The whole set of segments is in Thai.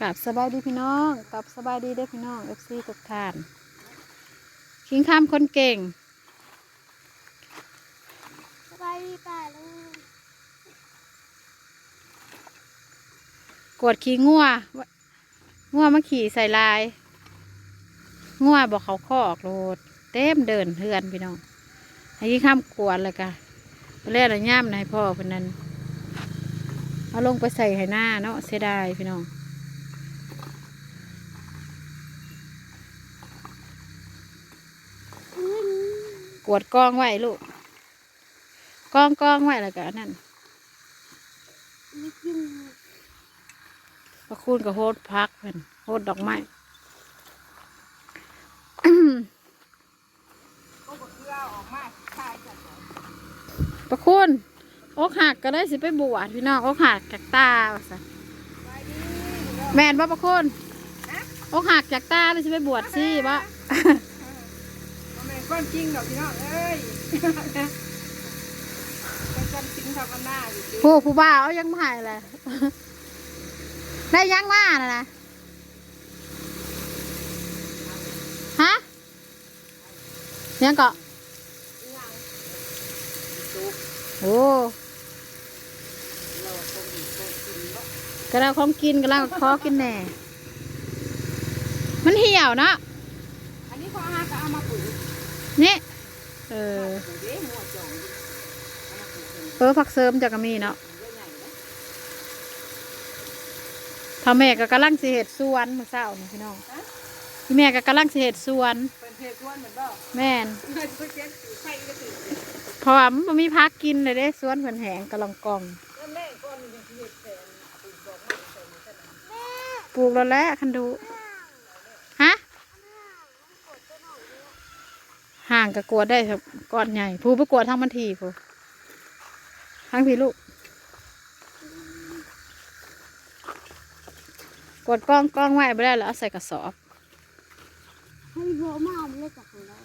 กับสบายดีพี่น้องกับสบายดีเด้อพี่น้องเอฟซีทุกท่าน คิงข้ามคนเก่ง สบายดีป่าลุงกวดขี่งัวงัวมาขี่ใส่ลายงัวบอกเขาคอกโลดเต็มเดินเฮือนพี่น้องให้คิงข้ามกวดเลยกะไปเล่นอะไรย่ามนายพ่อเป็นนั้นเอาลงไปใส่ให้หน้าเนาะเสียดายพี่น้อง อื้อก วดกองไว้ลูกกองกองไว้แล้วก็อันนั่นไม่กินพระคุณกับโฮดพักเพิ่นโฮดดอกไม้พระคุณอกหักก็ได้สิไปบวชพี่น้องอกหักจากตาว่าซะแม่นบ่พระคุณอกหักจากตาเลยสิไปบวชสิบ่บ่แม่น ความจริงดอกพี่น้องเอ้ยเป็นความจริงทำกันหน้าอยู่ดีผู้ผู้บ่าวเอายังไม่ใหายเลยได้ยังมาน่ะนะฮะยังเกาะโอ้กระเราของกินกระเราขอกินแหน่ มันเหี่ยวเนาะอันนี้พออาก็เอามาปลูก นี่เออเออผักเสริมจากกมีเนาะพ่อแม่ก็กำลังสิเหตุสวนมื่อเช้านี่พี่น้องพี่แม่ก็กำลังสิเหตุสวนเป็นเพศวนแม่นพื่ออไข่ก็ถือเพราะว่ามันบ่มีพักกินเลยเด้สวนเพิ่นแหงกะลองกองแล้วแม่ก้อนมันยังเห็ดแสนปลูกดอกไม้ใส่ในขนาดปลูกแล้วแหละคันดูฮะ ห่างกะกวดได้ครับก้อนใหญ่ผู้ประกวดทั้งมันทีผู้ทั้งพี่ลูกกดกล้องกล้องไว้ไม่ได้แล้วเอาใส่กระสอบให้โบมาเอาเล็กจากของเรา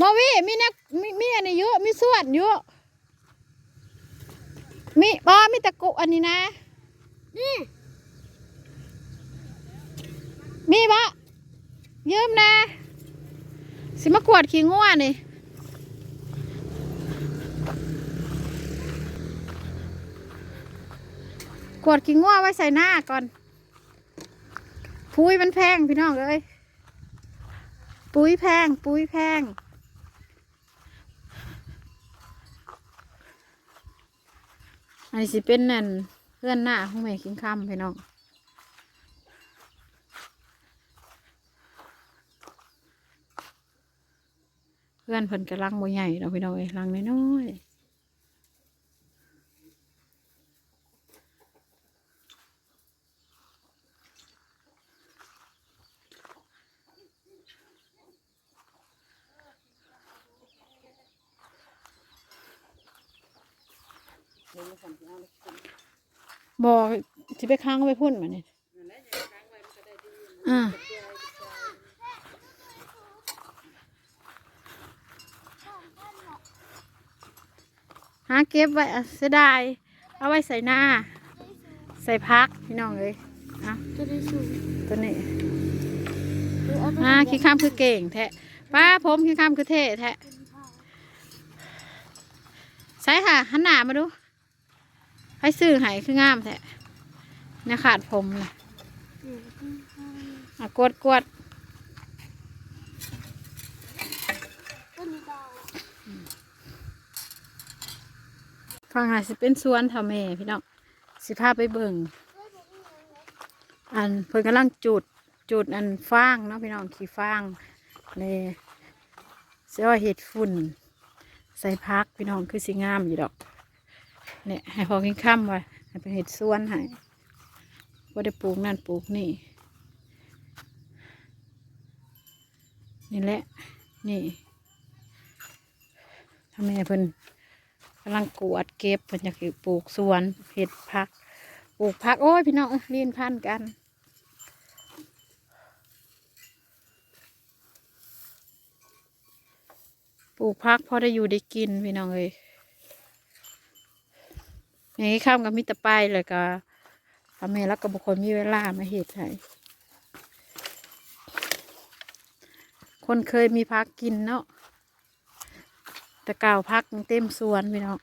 บอวี่มีนักมีมีอันนี้เยอะมีส่วนเยอะมีบอมีตะกุอันนี้นะนี่มีบะยืมนะ สิมากวดขี้ง่วนี่กวดขี้ง่วไว้ใส่หน้าก่อน ปุ้ยมันแพงพี่น้องเอ้ยปุ้ยแพง ปุ้ยแพงอันนี้สิเป็นนั่นเพื่อนหน้าของแม่คิงคำพี่น้อง พื่อนเพิ่นกระลังบ่ใหญ่เราะพี่น้องเอ้ยลังน้อยๆบ่สิไปค้างไว้พุ่นมาเนี่ยอ่า หา เก็บไว้อะเสียดายเอาไว้ใส่หน้า ใส่พักพี่น้องเลยอะจะได้สูงตัวนี้อ่าขี้ข้ามคือเก่งแท้ป้าผมขี้ข้ามคือเท่แท้ใช่ค่ะหันหน้ามาดูให้ซื้อหายคืองามแท้เนี่ยขาดผมเลยอะกวดกวด ต้นนี้ดาว ฟังหน่อยสิเป็นสวนทำเมพี่น้องสิพาไปเบิ่งอันเพิ่นกำลังจุดจุดอันฟางเนาะพี่น้องขี้ฟางนี่เสียว่าเห็ดฝุ่น ใส่พักพี่น้องคือสิงามอยู่ดอกเนี่ยให้พอกินข้ามไว้ให้เป็นเห็ดสวนให้ว่าได้ปลูกนั่นปลูกนี่ นี่แหละ นี่ทำไมเพิ่นำลังกวดเก็บเพิ่นอยากสิปลูกสวนเห็ดพัก ปลูกผักโอ้ยพี่น้องเรียนพันธุ์กันปลูกผักพอได้อยู่ได้กินพี่น้องเอ้ยอย่างนี้ข้ามกับมิตรไปเลยก็พ่อแม่แล้วก็บุคคลมีเวลามาเห็ดให้คนเคยมีพักกินเนาะ ต่เก่าพักเต็มสวนพี่น้อง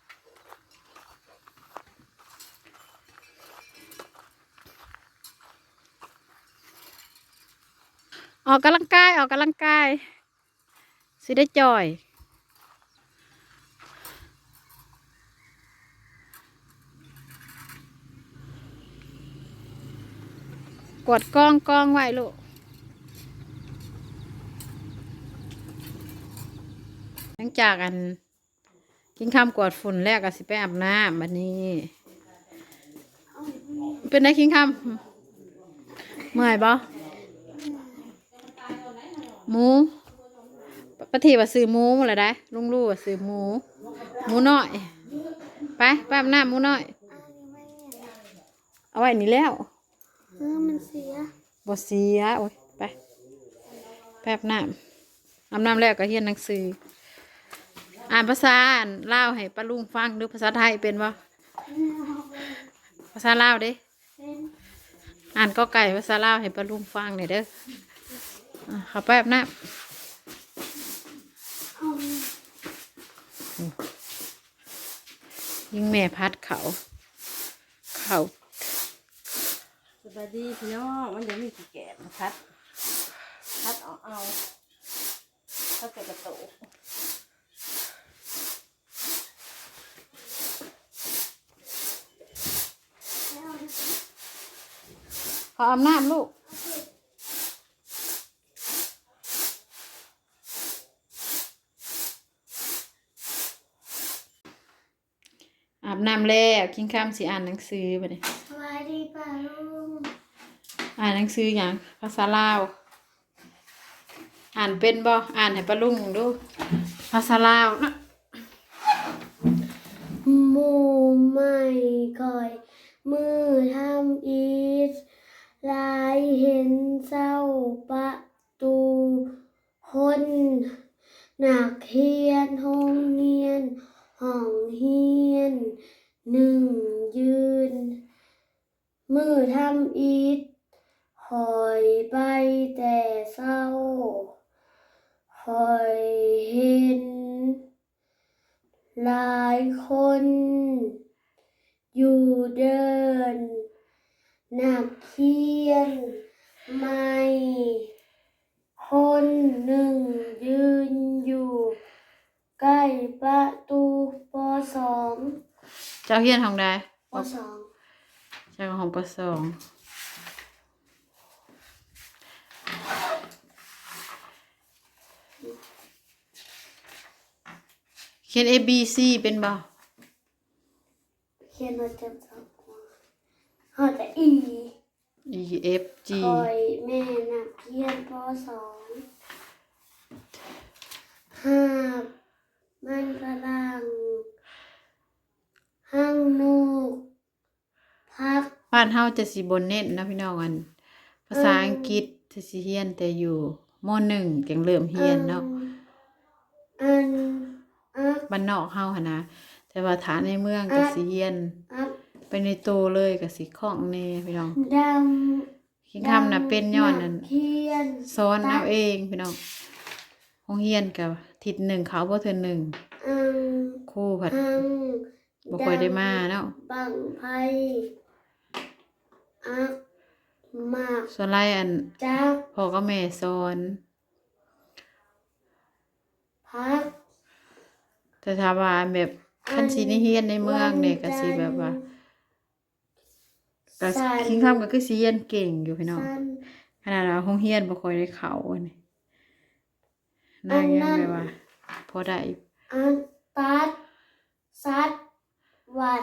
ออกกำลังกายออกกำลังกาย สิได้จ่อย กดกล้องกล้องไว้ลูก หลัง จากอัน กินข้ามกวาดฝุ่นแล้วก็สิไปอาบน้ำบัดนี้ เป็นไงกินข้ามเมื่อยบ่หมูปะทีว่าซื้อหมูมาเลยได้ลุงลู่ว่าซื้อหมูหมูน้อย ไปไปอาบน้ำหมูน้อย เอาไว้นี่แล้วเออมันเสียบเสียโอ้ยไปแป๊บน้ำอาบน้ำแล้วก็เรียนหนังสือ อ่านภาษาอ่านเล่าวให้ป้าลุงฟังดูภาษาไทยเป็นบ่ภาษาลาวเด้อ่านก็ไก่ภาษาลาวให้ป้าลุงฟังหน่อยเด้อขับแป๊บน้เอาำยิงแม่พัดเขาเขาสบายดีพี่น้องมันเดี๋ยวมีกี่แก่พัดพัดเอาเอาพัดแต่กระโตก ขออาบน้ำลูก อาบน้ำแล้วกินข้ามสิอ่านหนังสือไปเลยสวัสดีป้าลุงอ่านหนังสืออย่างภาษาลาว อ่านเป็นบ่อ่านให้ป้าลุงดู ภาษาลาวนะหมูไม่ก่อย มือทำอีส ลายเห็นเศร้าประตูคนหนักเฮียนห้องเฮียนห้องเฮียนหนึ่งยืน มือทำอีทหอยไปแต่เศร้าหอยเห็น หลายคน อยู่เดิน หนักเขียนไม่คนหนึ่งยืนอยู่ ใกล้ประตูปสองเจ้าเฮียนของใดปสองเจ้าของประสองเขียน A B C เป็นบ่เขียนมาจำสอง หอแต่อี E F G คอยแม่นักเขียนปสองห้ามันฝรั่งห้างนูกพักบ้านเฮาจะสิบนเน้นนะพี่น้องอัน ภาษาอังกฤษจะสิเฮียนแต่อยู่มหนึ่งจังเริ่มเฮียนเนาะอันอักบ้านนอกเฮาหนนะแต่ว่าฐานในเมืองก็สิเฮียนอัก ไปในโตเลยก็สิคล่องแน่พี่น้องดคิงำคำน่ะเป็นย้อนนั่นเขียนสอนเอาเองพี่น้องโรงเรียนกับทิศหนึ่งเขาบ่เทื่อหนึ่งอังครูผัดอังบ่ค่อยได้มาเนาะบังไพอักมากส่วนไรอันจักพ่อก็แม่สอนพักแต่ถ้าว่าแบบคันสินิเฮียนในเมืองเนี่ยก็สิแบบว่า ก็คิงคำก็คือสิเฮียนเก่งอยู่พี่น้องสันขนาดว่าโรงเรียนบ่ค่อยได้เข้าอันนี้นางยังแบบว่า พอได้อยู่อันตัดสัดวัด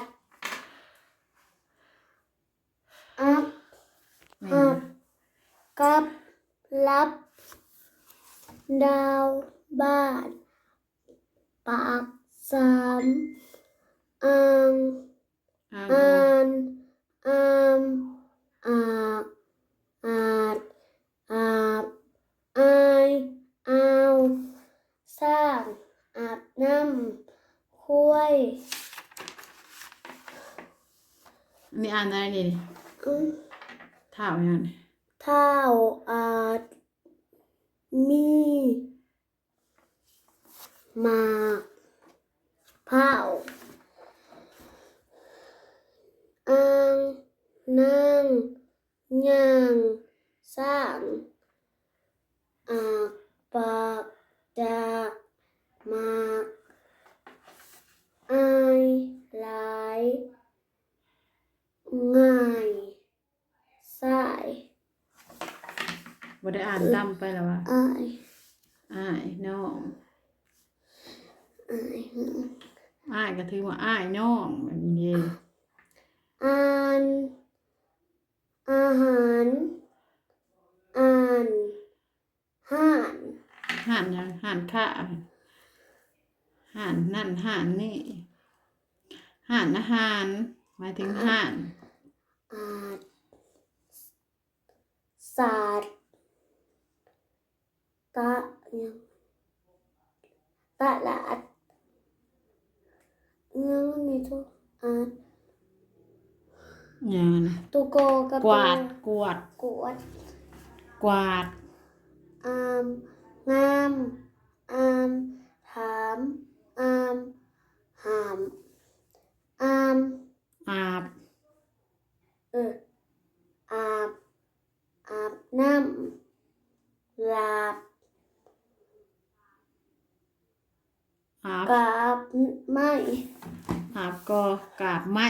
อักแม่หันบกับรับ ดาวบ้านปากสามอังอ้าวอ่าน อามอาบอาดอาบอายเอาสร้างอาบน้ำคุยนี่อ่านอะไรนี่ออืมเท่าอย่างนั้นเท้าอาจมีหมากเผาวอ่าง นางย่างสร้างอากปากจากหมากอายหลายง่ายสายบ่ได้อ่านดำไปแล้วว่าอายอ้ายน้องอายอ้ายก็ถือว่าอ้ายน้องแบบนี้เด้อ่าน อาหารอ่านห่านห่านหยังห่านข้าห่านนั่นห่านนี่ห่านอาหารหมายถึงห่านอาจศาสตร์ตะยังตลาดยังนี่ทุกอาจ อย่างนั้นนะตุโกกับกวาดกวาดกวดกวาดอามงามอามถามอามหามอามอาบเอออาบอาบน้ำลาบอาบกราบไม้อาบกอกราบไม้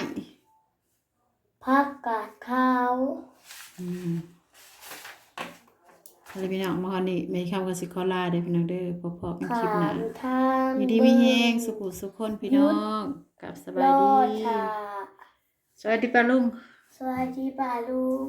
พักกาดขาวอืมอะไรพี่น้องมาฮอนนี่ไม่คำกับสิคอลาเด้อพี่น้องเด้อพบๆกันคลิปหขาน้ามทางยินดีมีแฮงสุขุสุขคนพี่น้องกลับสรบายอดีชาสวัสดีป้าลุง สวัสดีป่าลุง